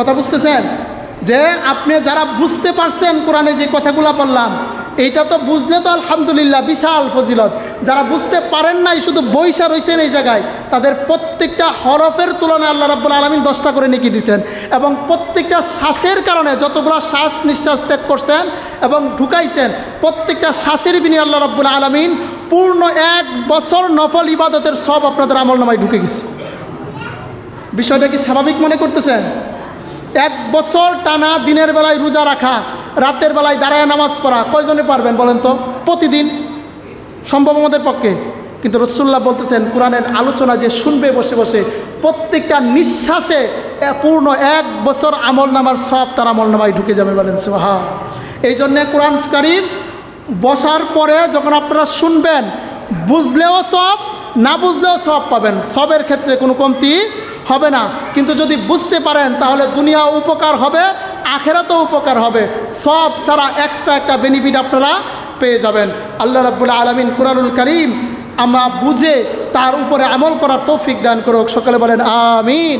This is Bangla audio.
কথা বুঝতেছেন? যে আপনি যারা বুঝতে পারছেন কোরআনে যে কথাগুলো বললাম, এইটা তো বুঝলে তো আলহামদুলিল্লাহ বিশাল ফজিলত। যারা বুঝতে পারেন নাই, শুধু বৈশা রয়েছেন এই জায়গায়, তাদের প্রত্যেকটা হরফের তুলনায় আল্লাহ রাব্বুল আলমিন দশটা করে নেকি দিছেন। এবং প্রত্যেকটা শ্বাসের কারণে যতগুলো শ্বাস নিঃশ্বাস ত্যাগ করছেন এবং ঢুকাইছেন, প্রত্যেকটা শ্বাসের বিনিয়ে আল্লাহ রাব্বুল আলমিন পূর্ণ এক বছর নফল ইবাদতের সব আপনাদের আমল নামায় ঢুকে গেছে। বিষয়টা কি স্বাভাবিক মনে করতেছেন? এক বছর টানা দিনের বেলায় রোজা রাখা, রাতের বেলায় দাঁড়ায় নামাজ পড়া, কয়জনে পারবেন বলেন তো? প্রতিদিন। সম্ভব আমাদের পক্ষে। কিন্তু রসুল্লাহ বলতেছেন, কোরআনের আলোচনা যে শুনবে বসে বসে, প্রত্যেকটা নিঃশ্বাসে পূর্ণ এক বছর আমল নামার সব তার আমল নামায় ঢুকে যাবে বলেন সোহা এই জন্যে কোরআন কারিম বসার পরে যখন আপনারা শুনবেন, বুঝলেও সব, না বুঝলেও সব পাবেন। সবের ক্ষেত্রে কোনো কমতি হবে না। কিন্তু যদি বুঝতে পারেন, তাহলে দুনিয়া উপকার হবে, আখেরাতেও উপকার হবে। সব সারা এক্সট্রা একটা বেনিফিট আপনারা পেয়ে যাবেন। আল্লাহ রাবুল আলমিন কুরারুল করিম আমরা বুঝে তার উপরে আমল করার তৌফিক দান করুক। সকলে বলেন, আমিন।